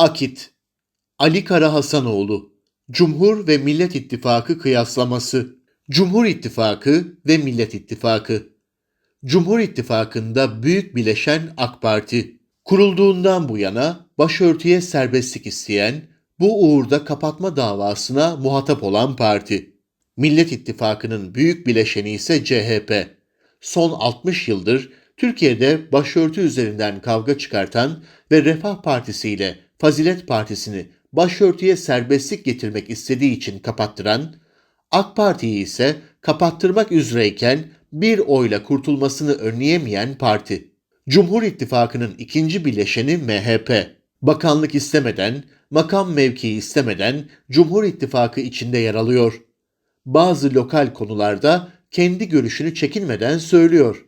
Akit Ali Kara Hasanoğlu Cumhur ve Millet İttifakı kıyaslaması Cumhur İttifakı ve Millet İttifakı Cumhur İttifakı'nda büyük bileşen AK Parti. Kurulduğundan bu yana başörtüye serbestlik isteyen, bu uğurda kapatma davasına muhatap olan parti. Millet İttifakı'nın büyük bileşeni ise CHP. Son 60 yıldır Türkiye'de başörtü üzerinden kavga çıkartan ve Refah Partisi ile Fazilet Partisi'ni başörtüye serbestlik getirmek istediği için kapattıran, AK Parti'yi ise kapattırmak üzereyken bir oyla kurtulmasını önleyemeyen parti. Cumhur İttifakı'nın ikinci bileşeni MHP. Bakanlık istemeden, makam mevkii istemeden Cumhur İttifakı içinde yer alıyor. Bazı lokal konularda kendi görüşünü çekinmeden söylüyor.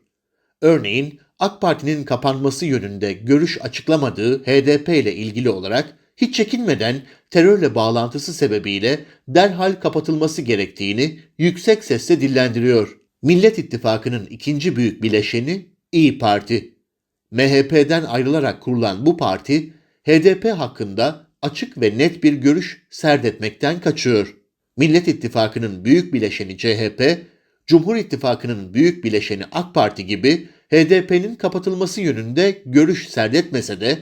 Örneğin AK Parti'nin kapanması yönünde görüş açıklamadığı HDP ile ilgili olarak hiç çekinmeden terörle bağlantısı sebebiyle derhal kapatılması gerektiğini yüksek sesle dillendiriyor. Millet İttifakı'nın ikinci büyük bileşeni İyi Parti. MHP'den ayrılarak kurulan bu parti HDP hakkında açık ve net bir görüş serdetmekten kaçıyor. Millet İttifakı'nın büyük bileşeni CHP, Cumhur İttifakı'nın büyük bileşeni AK Parti gibi HDP'nin kapatılması yönünde görüş serdetmese de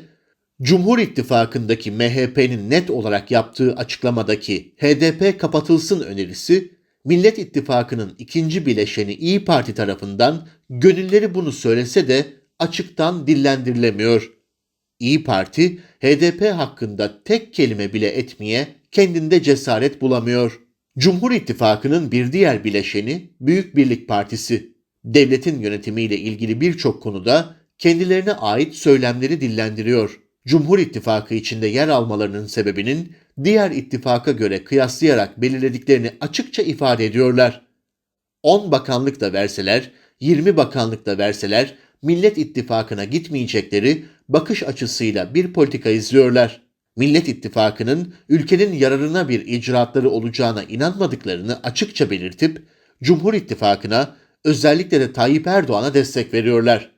Cumhur İttifakı'ndaki MHP'nin net olarak yaptığı açıklamadaki HDP kapatılsın önerisi Millet İttifakı'nın ikinci bileşeni İyi Parti tarafından gönülleri bunu söylese de açıktan dillendirilemiyor. İyi Parti HDP hakkında tek kelime bile etmeye kendinde cesaret bulamıyor. Cumhur İttifakı'nın bir diğer bileşeni Büyük Birlik Partisi. Devletin yönetimiyle ilgili birçok konuda kendilerine ait söylemleri dillendiriyor. Cumhur İttifakı içinde yer almalarının sebebinin diğer ittifaka göre kıyaslayarak belirlediklerini açıkça ifade ediyorlar. 10 bakanlık da verseler, 20 bakanlık da verseler Millet İttifakı'na gitmeyecekleri bakış açısıyla bir politika izliyorlar. Millet İttifakı'nın ülkenin yararına bir icraatları olacağına inanmadıklarını açıkça belirtip Cumhur İttifakı'na özellikle de Tayyip Erdoğan'a destek veriyorlar.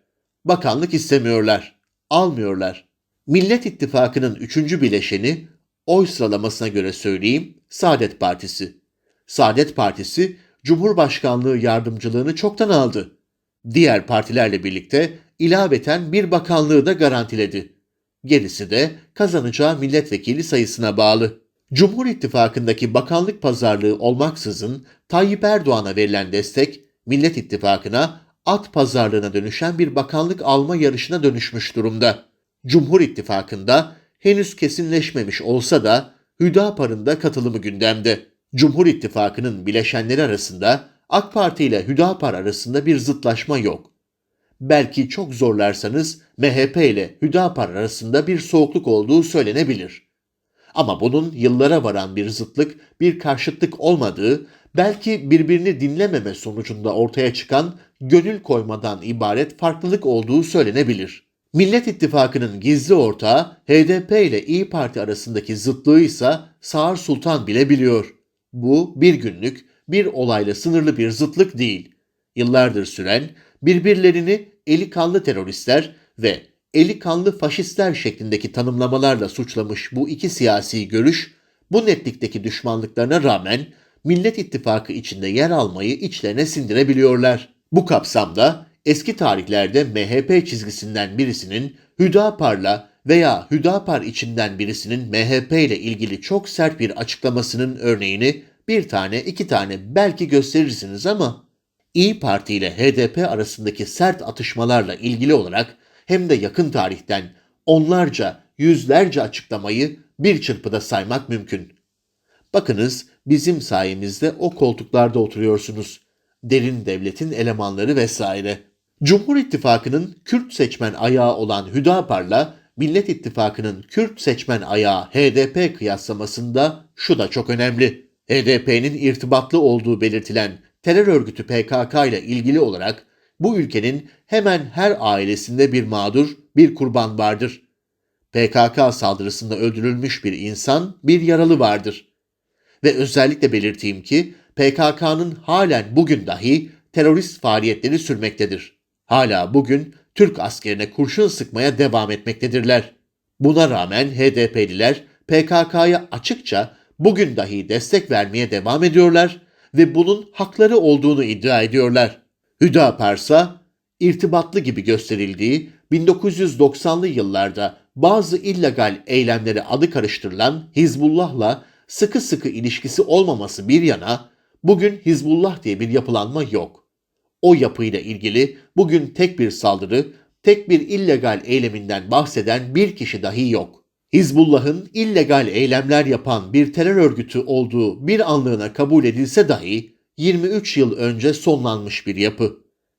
Bakanlık istemiyorlar, almıyorlar. Millet İttifakı'nın üçüncü bileşeni oy sıralamasına göre söyleyeyim Saadet Partisi. Saadet Partisi Cumhurbaşkanlığı yardımcılığını çoktan aldı. Diğer partilerle birlikte ilaveten bir bakanlığı da garantiledi. Gerisi de kazanacağı milletvekili sayısına bağlı. Cumhur İttifakı'ndaki bakanlık pazarlığı olmaksızın Tayyip Erdoğan'a verilen destek Millet İttifakı'na at pazarlığına dönüşen bir bakanlık alma yarışına dönüşmüş durumda. Cumhur İttifakı'nda henüz kesinleşmemiş olsa da Hüdapar'ın da katılımı gündemde. Cumhur İttifakı'nın bileşenleri arasında AK Parti ile Hüdapar arasında bir zıtlaşma yok. Belki çok zorlarsanız MHP ile Hüdapar arasında bir soğukluk olduğu söylenebilir. Ama bunun yıllara varan bir zıtlık, bir karşıtlık olmadığı, belki birbirini dinlememe sonucunda ortaya çıkan gönül koymadan ibaret farklılık olduğu söylenebilir. Millet İttifakı'nın gizli ortağı HDP ile İyi Parti arasındaki zıtlığı ise Sağır Sultan bile biliyor. Bu bir günlük, bir olayla sınırlı bir zıtlık değil. Yıllardır süren, birbirlerini eli kanlı teröristler ve eli kanlı faşistler şeklindeki tanımlamalarla suçlamış bu iki siyasi görüş, bu netlikteki düşmanlıklarına rağmen Millet İttifakı içinde yer almayı içlerine sindirebiliyorlar. Bu kapsamda eski tarihlerde MHP çizgisinden birisinin Hüdapar'la veya Hüdapar içinden birisinin MHP ile ilgili çok sert bir açıklamasının örneğini bir tane iki tane belki gösterirsiniz ama İyi Parti ile HDP arasındaki sert atışmalarla ilgili olarak hem de yakın tarihten onlarca, yüzlerce açıklamayı bir çırpıda saymak mümkün. Bakınız bizim sayemizde o koltuklarda oturuyorsunuz. Derin devletin elemanları vesaire. Cumhur İttifakı'nın Kürt seçmen ayağı olan Hüdapar'la Millet İttifakı'nın Kürt seçmen ayağı HDP kıyaslamasında şu da çok önemli. HDP'nin irtibatlı olduğu belirtilen terör örgütü PKK ile ilgili olarak bu ülkenin hemen her ailesinde bir mağdur, bir kurban vardır. PKK saldırısında öldürülmüş bir insan, bir yaralı vardır. Ve özellikle belirteyim ki PKK'nın halen bugün dahi terörist faaliyetleri sürmektedir. Hala bugün Türk askerine kurşun sıkmaya devam etmektedirler. Buna rağmen HDP'liler PKK'ya açıkça bugün dahi destek vermeye devam ediyorlar ve bunun hakları olduğunu iddia ediyorlar. Hüdaparsa irtibatlı gibi gösterildiği 1990'lı yıllarda bazı illegal eylemlere adı karıştırılan Hizbullah'la sıkı sıkı ilişkisi olmaması bir yana bugün Hizbullah diye bir yapılanma yok. O yapıyla ilgili bugün tek bir saldırı, tek bir illegal eyleminden bahseden bir kişi dahi yok. Hizbullah'ın illegal eylemler yapan bir terör örgütü olduğu bir anlığına kabul edilse dahi 23 yıl önce sonlanmış bir yapı.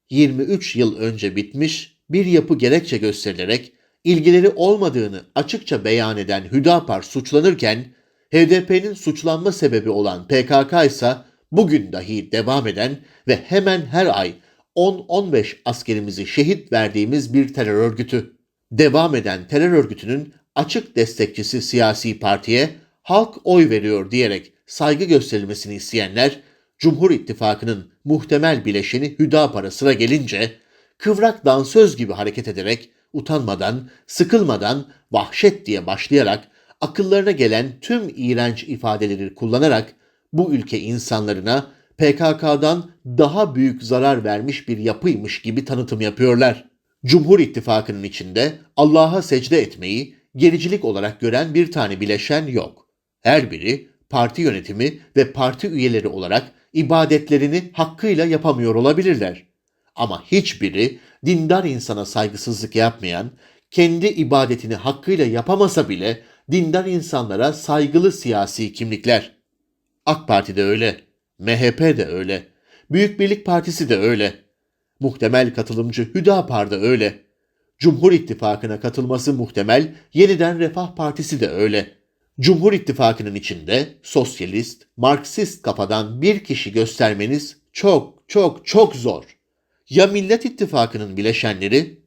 23 yıl önce bitmiş bir yapı gerekçe gösterilerek ilgileri olmadığını açıkça beyan eden Hüdapar suçlanırken HDP'nin suçlanma sebebi olan PKK ise bugün dahi devam eden ve hemen her ay 10-15 askerimizi şehit verdiğimiz bir terör örgütü. Devam eden terör örgütünün açık destekçisi siyasi partiye halk oy veriyor diyerek saygı gösterilmesini isteyenler Cumhur İttifakı'nın muhtemel bileşeni Hüdapar'a sıra gelince kıvrak dansöz gibi hareket ederek utanmadan, sıkılmadan, vahşet diye başlayarak akıllarına gelen tüm iğrenç ifadeleri kullanarak bu ülke insanlarına PKK'dan daha büyük zarar vermiş bir yapıymış gibi tanıtım yapıyorlar. Cumhur İttifakı'nın içinde Allah'a secde etmeyi gericilik olarak gören bir tane bileşen yok. Her biri parti yönetimi ve parti üyeleri olarak ibadetlerini hakkıyla yapamıyor olabilirler. Ama hiçbiri dindar insana saygısızlık yapmayan, kendi ibadetini hakkıyla yapamasa bile dindar insanlara saygılı siyasi kimlikler. AK Parti de öyle, MHP de öyle, Büyük Birlik Partisi de öyle. Muhtemel katılımcı Hüdapar da öyle. Cumhur İttifakı'na katılması muhtemel Yeniden Refah Partisi de öyle. Cumhur İttifakı'nın içinde sosyalist, Marksist kafadan bir kişi göstermeniz çok çok çok zor. Ya Millet İttifakı'nın bileşenleri?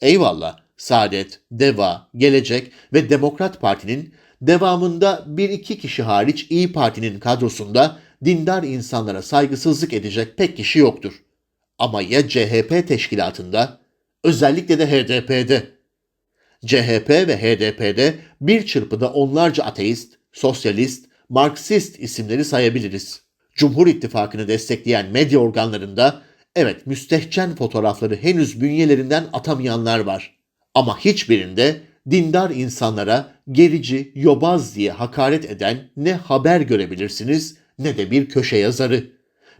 Eyvallah, Saadet, Deva, Gelecek ve Demokrat Parti'nin devamında bir iki kişi hariç İyi Parti'nin kadrosunda dindar insanlara saygısızlık edecek pek kişi yoktur. Ama ya CHP teşkilatında, özellikle de HDP'de. CHP ve HDP'de bir çırpıda onlarca ateist, sosyalist, Marksist isimleri sayabiliriz. Cumhur İttifakı'nı destekleyen medya organlarında evet müstehcen fotoğrafları henüz bünyelerinden atamayanlar var. Ama hiçbirinde dindar insanlara gerici, yobaz diye hakaret eden ne haber görebilirsiniz ne de bir köşe yazarı.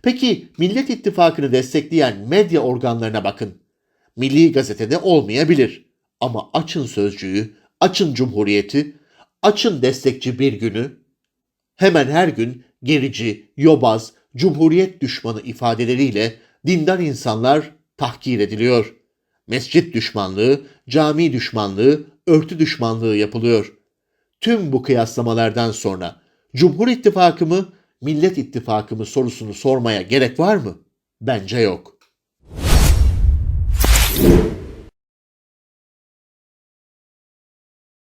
Peki Millet İttifakı'nı destekleyen medya organlarına bakın. Milli Gazete'de olmayabilir. Ama açın sözcüğü, açın cumhuriyeti, açın destekçi bir günü. Hemen her gün gerici, yobaz, cumhuriyet düşmanı ifadeleriyle dindar insanlar tahkir ediliyor. Mescit düşmanlığı, cami düşmanlığı, örtü düşmanlığı yapılıyor. Tüm bu kıyaslamalardan sonra Cumhur İttifakı mı, Millet İttifakı mı sorusunu sormaya gerek var mı? Bence yok.